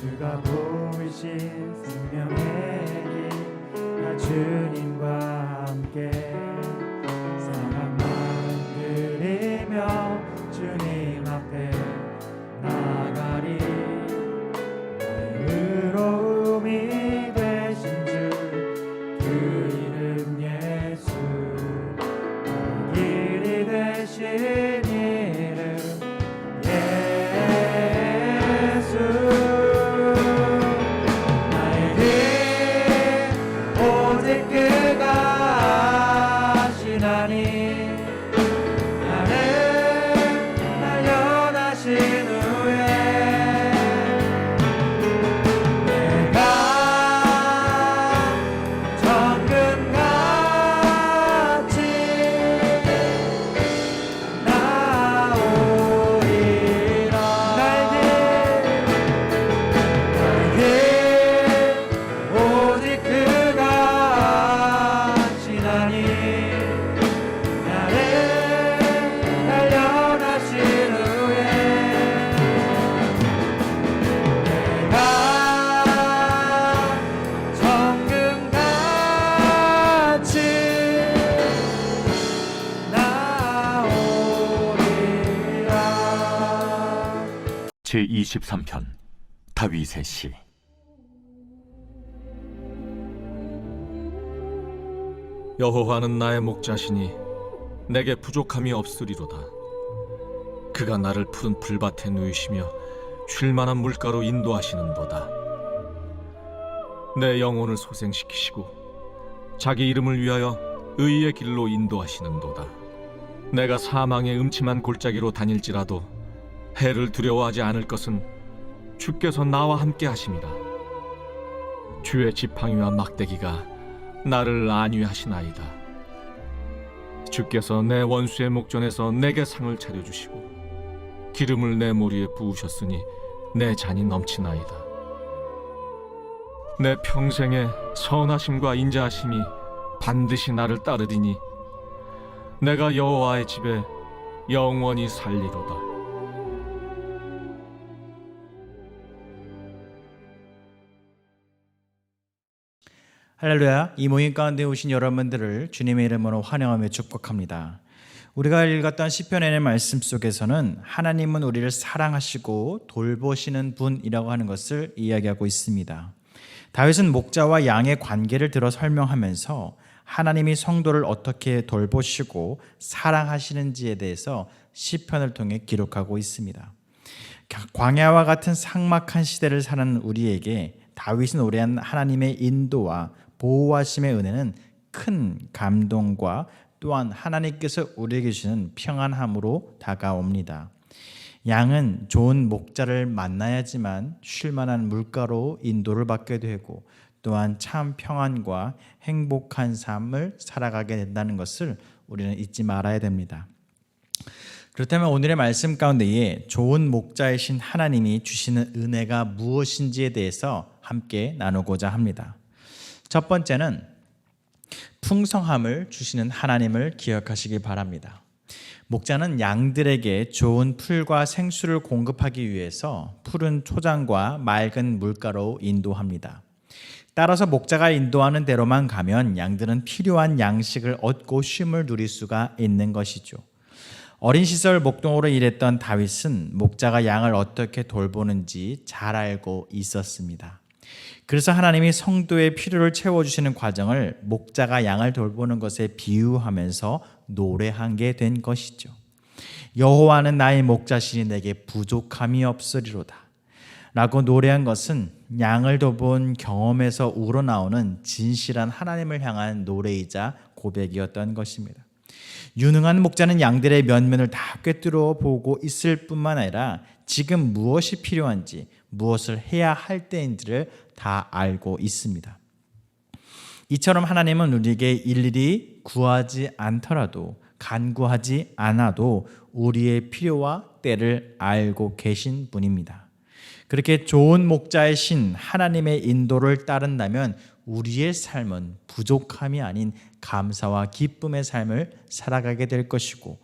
주가 보이신 생명의 길 나 주님과 함께 사랑 드리며 주님 앞에 제23편 다윗의 시 여호와는 나의 목자시니 내게 부족함이 없으리로다. 그가 나를 푸른 풀밭에 누이시며 쉴 만한 물가로 인도하시는도다. 내 영혼을 소생시키시고 자기 이름을 위하여 의의 길로 인도하시는도다. 내가 사망의 음침한 골짜기로 다닐지라도 해를 두려워하지 않을 것은 주께서 나와 함께 하심이라. 주의 지팡이와 막대기가 나를 안위하시나이다. 주께서 내 원수의 목전에서 내게 상을 차려주시고 기름을 내 머리에 부으셨으니 내 잔이 넘치나이다. 내 평생에 선하심과 인자하심이 반드시 나를 따르리니 내가 여호와의 집에 영원히 살리로다. 할렐루야. 이 모임 가운데 오신 여러분들을 주님의 이름으로 환영하며 축복합니다. 우리가 읽었던 시편의 말씀 속에서는 하나님은 우리를 사랑하시고 돌보시는 분이라고 하는 것을 이야기하고 있습니다. 다윗은 목자와 양의 관계를 들어 설명하면서 하나님이 성도를 어떻게 돌보시고 사랑하시는지에 대해서 시편을 통해 기록하고 있습니다. 광야와 같은 삭막한 시대를 사는 우리에게 다윗은 오래한 하나님의 인도와 보호하심의 은혜는 큰 감동과 또한 하나님께서 우리에게 주시는 평안함으로 다가옵니다. 양은 좋은 목자를 만나야지만 쉴 만한 물가로 인도를 받게 되고 또한 참 평안과 행복한 삶을 살아가게 된다는 것을 우리는 잊지 말아야 됩니다. 그렇다면 오늘의 말씀 가운데에 좋은 목자이신 하나님이 주시는 은혜가 무엇인지에 대해서 함께 나누고자 합니다. 첫 번째는 풍성함을 주시는 하나님을 기억하시기 바랍니다. 목자는 양들에게 좋은 풀과 생수를 공급하기 위해서 푸른 초장과 맑은 물가로 인도합니다. 따라서 목자가 인도하는 대로만 가면 양들은 필요한 양식을 얻고 쉼을 누릴 수가 있는 것이죠. 어린 시절 목동으로 일했던 다윗은 목자가 양을 어떻게 돌보는지 잘 알고 있었습니다. 그래서 하나님이 성도의 필요를 채워주시는 과정을 목자가 양을 돌보는 것에 비유하면서 노래한 게 된 것이죠. 여호와는 나의 목자시니 내게 부족함이 없으리로다. 라고 노래한 것은 양을 돌본 경험에서 우러나오는 진실한 하나님을 향한 노래이자 고백이었던 것입니다. 유능한 목자는 양들의 면면을 다 꿰뚫어 보고 있을 뿐만 아니라 지금 무엇이 필요한지 무엇을 해야 할 때인지를 다 알고 있습니다. 이처럼 하나님은 우리에게 일일이 구하지 않더라도 간구하지 않아도 우리의 필요와 때를 알고 계신 분입니다. 그렇게 좋은 목자의 신 하나님의 인도를 따른다면 우리의 삶은 부족함이 아닌 감사와 기쁨의 삶을 살아가게 될 것이고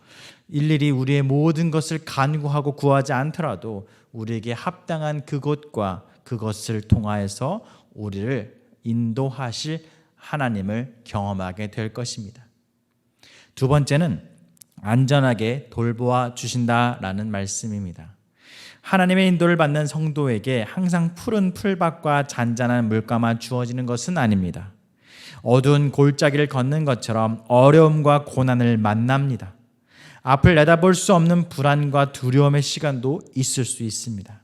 일일이 우리의 모든 것을 간구하고 구하지 않더라도 우리에게 합당한 그곳과 그것을 통하여서 우리를 인도하실 하나님을 경험하게 될 것입니다. 두 번째는 안전하게 돌보아 주신다라는 말씀입니다. 하나님의 인도를 받는 성도에게 항상 푸른 풀밭과 잔잔한 물가만 주어지는 것은 아닙니다. 어두운 골짜기를 걷는 것처럼 어려움과 고난을 만납니다. 앞을 내다볼 수 없는 불안과 두려움의 시간도 있을 수 있습니다.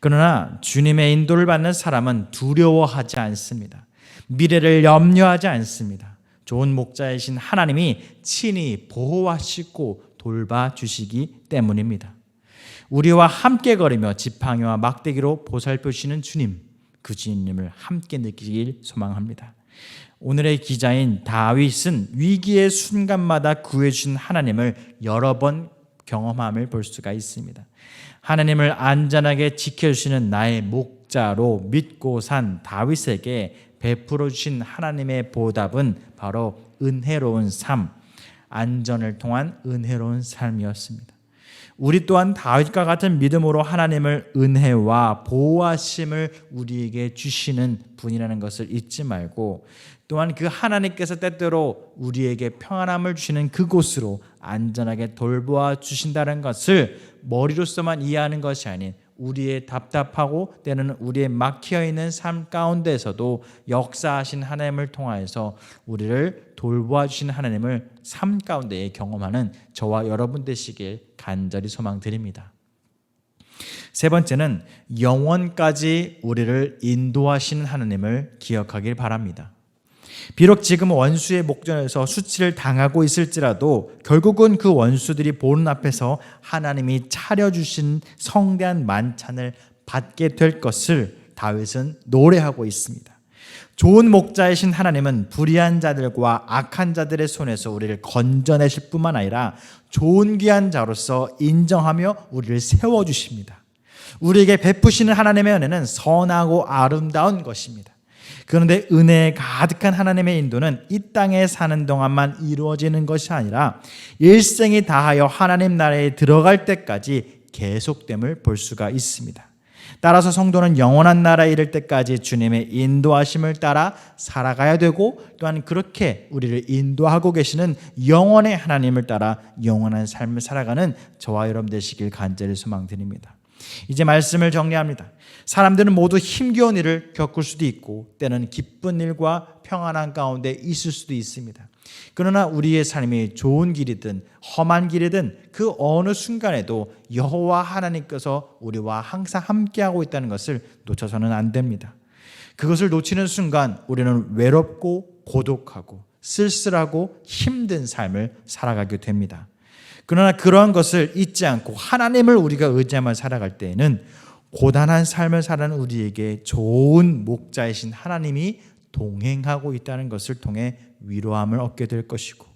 그러나 주님의 인도를 받는 사람은 두려워하지 않습니다. 미래를 염려하지 않습니다. 좋은 목자이신 하나님이 친히 보호하시고 돌봐주시기 때문입니다. 우리와 함께 걸으며 지팡이와 막대기로 보살펴주시는 주님, 그 주님을 함께 느끼길 소망합니다. 오늘의 기자인 다윗은 위기의 순간마다 구해주신 하나님을 여러 번 경험함을 볼 수가 있습니다. 하나님을 안전하게 지켜주시는 나의 목자로 믿고 산 다윗에게 베풀어 주신 하나님의 보답은 바로 은혜로운 삶, 안전을 통한 은혜로운 삶이었습니다. 우리 또한 다윗과 같은 믿음으로 하나님을 은혜와 보호하심을 우리에게 주시는 분이라는 것을 잊지 말고 또한 그 하나님께서 때때로 우리에게 평안함을 주시는 그곳으로 안전하게 돌보아 주신다는 것을 머리로서만 이해하는 것이 아닌 우리의 답답하고 때는 우리의 막혀 있는 삶 가운데서도 역사하신 하나님을 통하여서 우리를 돌보아 주신 하나님을 삶 가운데에 경험하는 저와 여러분 되시길 간절히 소망드립니다. 세 번째는 영원까지 우리를 인도하시는 하나님을 기억하길 바랍니다. 비록 지금 원수의 목전에서 수치를 당하고 있을지라도 결국은 그 원수들이 보는 앞에서 하나님이 차려주신 성대한 만찬을 받게 될 것을 다윗은 노래하고 있습니다. 좋은 목자이신 하나님은 불의한 자들과 악한 자들의 손에서 우리를 건져내실 뿐만 아니라 좋은 귀한 자로서 인정하며 우리를 세워주십니다. 우리에게 베푸시는 하나님의 은혜는 선하고 아름다운 것입니다. 그런데 은혜에 가득한 하나님의 인도는 이 땅에 사는 동안만 이루어지는 것이 아니라 일생이 다하여 하나님 나라에 들어갈 때까지 계속됨을 볼 수가 있습니다. 따라서 성도는 영원한 나라에 이를 때까지 주님의 인도하심을 따라 살아가야 되고 또한 그렇게 우리를 인도하고 계시는 영원의 하나님을 따라 영원한 삶을 살아가는 저와 여러분 되시길 간절히 소망드립니다. 이제 말씀을 정리합니다. 사람들은 모두 힘겨운 일을 겪을 수도 있고 때는 기쁜 일과 평안한 가운데 있을 수도 있습니다. 그러나 우리의 삶이 좋은 길이든 험한 길이든 그 어느 순간에도 여호와 하나님께서 우리와 항상 함께하고 있다는 것을 놓쳐서는 안 됩니다. 그것을 놓치는 순간 우리는 외롭고 고독하고 쓸쓸하고 힘든 삶을 살아가게 됩니다. 그러나 그러한 것을 잊지 않고 하나님을 우리가 의지하며 살아갈 때에는 고단한 삶을 사는 우리에게 좋은 목자이신 하나님이 동행하고 있다는 것을 통해 위로함을 얻게 될 것이고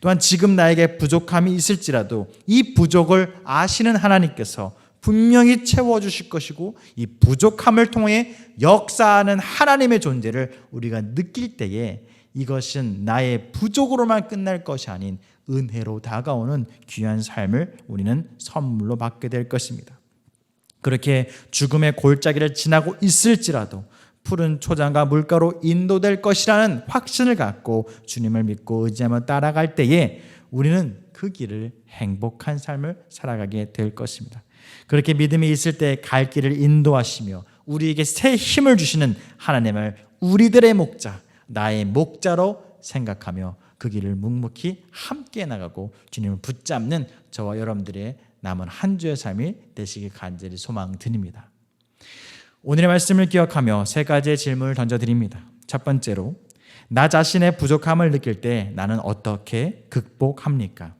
또한 지금 나에게 부족함이 있을지라도 이 부족을 아시는 하나님께서 분명히 채워주실 것이고 이 부족함을 통해 역사하는 하나님의 존재를 우리가 느낄 때에 이것은 나의 부족으로만 끝날 것이 아닌 은혜로 다가오는 귀한 삶을 우리는 선물로 받게 될 것입니다. 그렇게 죽음의 골짜기를 지나고 있을지라도 푸른 초장과 물가로 인도될 것이라는 확신을 갖고 주님을 믿고 의지하며 따라갈 때에 우리는 그 길을 행복한 삶을 살아가게 될 것입니다. 그렇게 믿음이 있을 때 갈 길을 인도하시며 우리에게 새 힘을 주시는 하나님을 우리들의 목자, 나의 목자로 생각하며 그 길을 묵묵히 함께 나가고 주님을 붙잡는 저와 여러분들의 남은 한 주의 삶이 되시길 간절히 소망 드립니다. 오늘의 말씀을 기억하며 세 가지의 질문을 던져드립니다. 첫 번째로, 나 자신의 부족함을 느낄 때 나는 어떻게 극복합니까?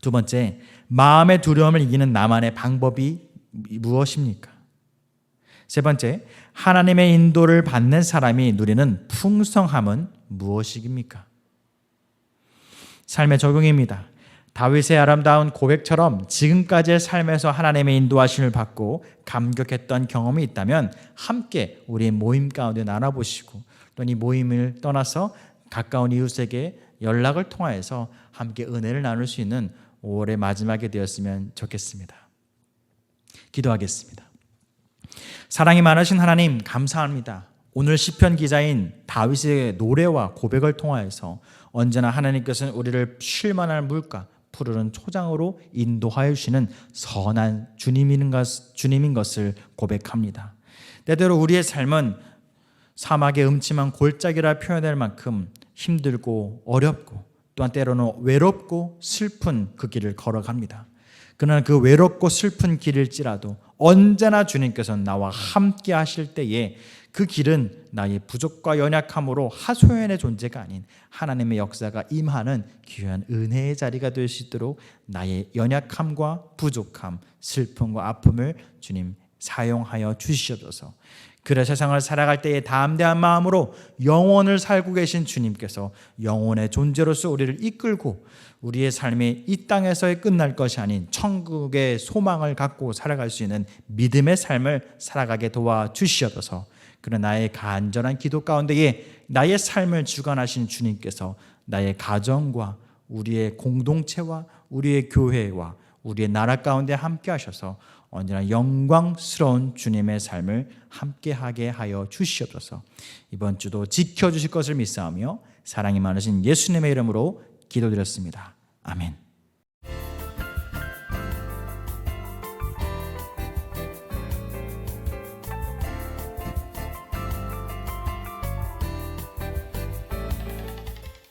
두 번째, 마음의 두려움을 이기는 나만의 방법이 무엇입니까? 세 번째, 하나님의 인도를 받는 사람이 누리는 풍성함은 무엇입니까? 삶의 적용입니다. 다윗의 아름다운 고백처럼 지금까지의 삶에서 하나님의 인도하심을 받고 감격했던 경험이 있다면 함께 우리 모임 가운데 나눠보시고 또이 모임을 떠나서 가까운 이웃에게 연락을 통하여서 함께 은혜를 나눌 수 있는 5월의 마지막이 되었으면 좋겠습니다. 기도하겠습니다. 사랑이 많으신 하나님 감사합니다. 오늘 시편 기자인 다윗의 노래와 고백을 통하여서 언제나 하나님께서는 우리를 쉴만할 물가 푸르른 초장으로 인도하여 주시는 선한 주님인, 것, 주님인 것을 고백합니다. 때때로 우리의 삶은 사막의 음침한 골짜기라 표현할 만큼 힘들고 어렵고 또한 때로는 외롭고 슬픈 그 길을 걸어갑니다. 그러나 그 외롭고 슬픈 길일지라도 언제나 주님께서 나와 함께 하실 때에 그 길은 나의 부족과 연약함으로 하소연의 존재가 아닌 하나님의 역사가 임하는 귀한 은혜의 자리가 될 수 있도록 나의 연약함과 부족함, 슬픔과 아픔을 주님 사용하여 주시옵소서. 그래 세상을 살아갈 때에 담대한 마음으로 영혼을 살고 계신 주님께서 영혼의 존재로서 우리를 이끌고 우리의 삶이 이 땅에서의 끝날 것이 아닌 천국의 소망을 갖고 살아갈 수 있는 믿음의 삶을 살아가게 도와 주시옵소서. 그런 나의 간절한 기도 가운데에 나의 삶을 주관하신 주님께서 나의 가정과 우리의 공동체와 우리의 교회와 우리의 나라 가운데 함께 하셔서 언제나 영광스러운 주님의 삶을 함께하게 하여 주시옵소서. 이번 주도 지켜주실 것을 믿사오며 사랑이 많으신 예수님의 이름으로 기도드렸습니다. 아멘.